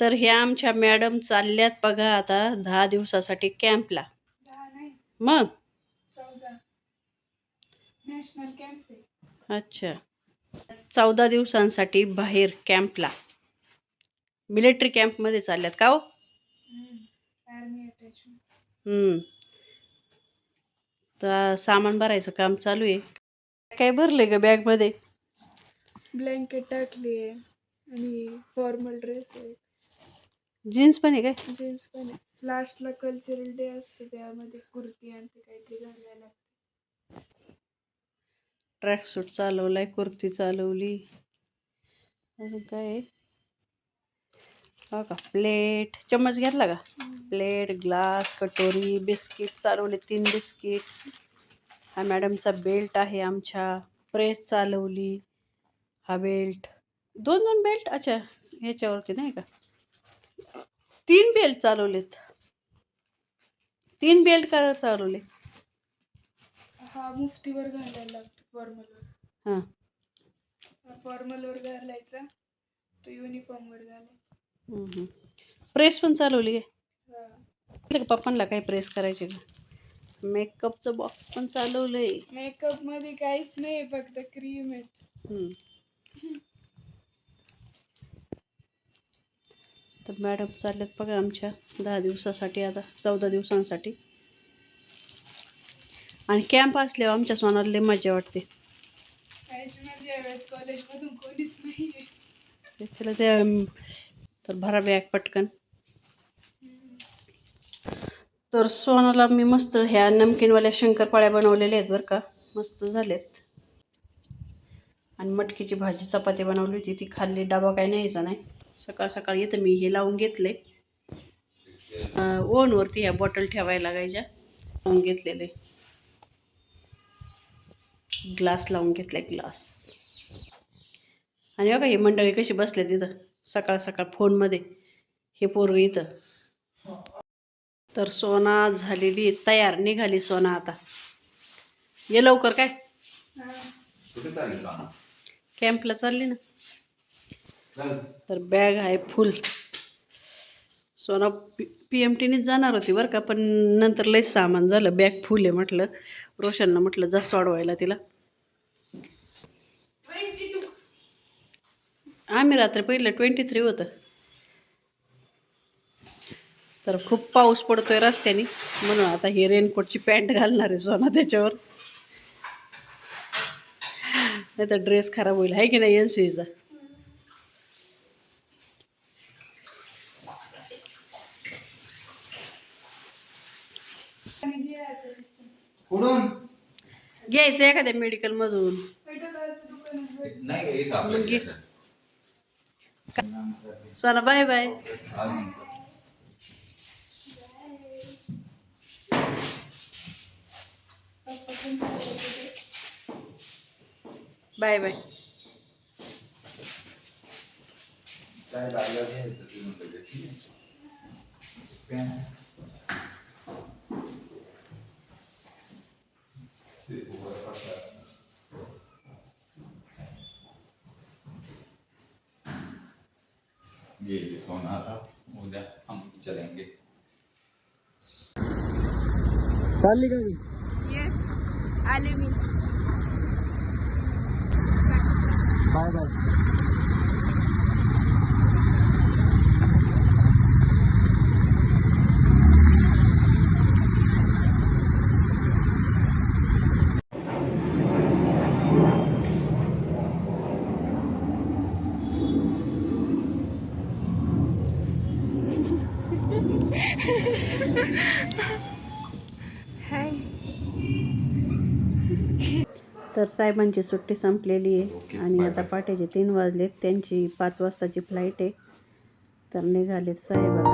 तर ह्या आमच्या मॅडम चालल्यात बघा आता दहा दिवसासाठी कॅम्पला. मग? अच्छा. चौदा दिवसांसाठी बाहेर कॅम्पला. मिलिटरी कॅम्पमध्ये चालल्यात का हो. तर सामान भरायचं काम चालू आहे. काय भरले ग बॅगमध्ये ब्लँकेट टाकली आहे आणि फॉर्मल ड्रेस आहे. जीन्स पण आहे काय? जीन्स पण आहे लास्टला कल्चरल डे असतो त्यामध्ये कुर्ती आणि ते काहीतरी घालायला लागतं. ट्रॅकसूट चालवलाय कुर्ती चालवली. अजून काय आहे? हो का? प्लेट चम्मच घेतला का? प्लेट ग्लास कटोरी बिस्किट चालवले तीन बिस्किट हा मॅडमचा बेल्ट आहे आमच्या. प्रेस चालवली. हा बेल्ट दोन दोन बेल्ट अच्छा ह्याच्यावरती नाही का? तीन बेल्ट चालवलेत. तीन बेल्ट का चालवले. हा मुफ्तीवर घालायला लागतो फॉर्मलवर हां. फॉर्मलवर घालायचा तो युनिफॉर्मवर घालायचा. प्रेस पण चालवली हा. का पप्पांना काय प्रेस करायचे का? मेकअपचं बॉक्स पण चालवलंय. मेकअपमध्ये काहीच नाही फक्त क्रीम आहे तर मॅडम चालल्यात बघा आमच्या दहा दिवसासाठी आता चौदा दिवसांसाठी. आणि कॅम्प असल्यावर आमच्या सोनाला मजा वाटते. त्याला ते अम, तर भरा बॅग पटकन. तर सोनाला मी मस्त ह्या नमकीनवाल्या शंकरपाळ्या बनवलेल्या आहेत बरं का. मस्त झालेत आणि मटकीची भाजी चपाती बनवली होती ती खाल्ली डबा काय न्यायचा नाही. सकाळ सकाळी इथं मी हे लावून घेतले ओव्हनवरती ह्या बॉटल ठेवायला लागायच्या. लावून घेतलेले. ग्लास लावून घेतलाय ग्लास. आणि बघा ही मंडळी कशी बसले तिथं सकाळ सकाळ फोनमध्ये. हे पोरग इथं. तर सोना झालेली तयार. निघाली सोना आता. ये लवकर काय? कॅम्पला चालली ना. तर बॅग आहे full. Sona P P M टीनेच जाणार होती बरं का पण नंतर लईच सामान झालं. बॅग फुल आहे म्हटलं. रोशननं म्हटलं जा सोडवायला तिला. आम्ही रात्री पहिलं ट्वेंटी थ्री होतं. तर खूप पाऊस पडतोय रस्त्याने. म्हणून आता ही रेनकोटची पॅन्ट घालणार आहे सोना त्याच्यावर. नाही तर ड्रेस खराब होईल. आहे की नाही एन सीचा आणि घे आता. कुठून घ्यायचं एखाद्या. नाही का इथं मग घे. Sona bye bye. Bye bye काय लागलं घ्यायचं ते म्हणतो ते, ठीक आहे. पॅन. ये ये सोना आता उद्या हम चलेंगे। चालली का? येस आले मी. बाय बाय हाय तर साहेबांची सुट्टी संपलेली आहे. आणि आता पहाटेचे तीन वाजलेत. त्यांची पाच वाजताची फ्लाईट आहे. तर निघालेत साहेब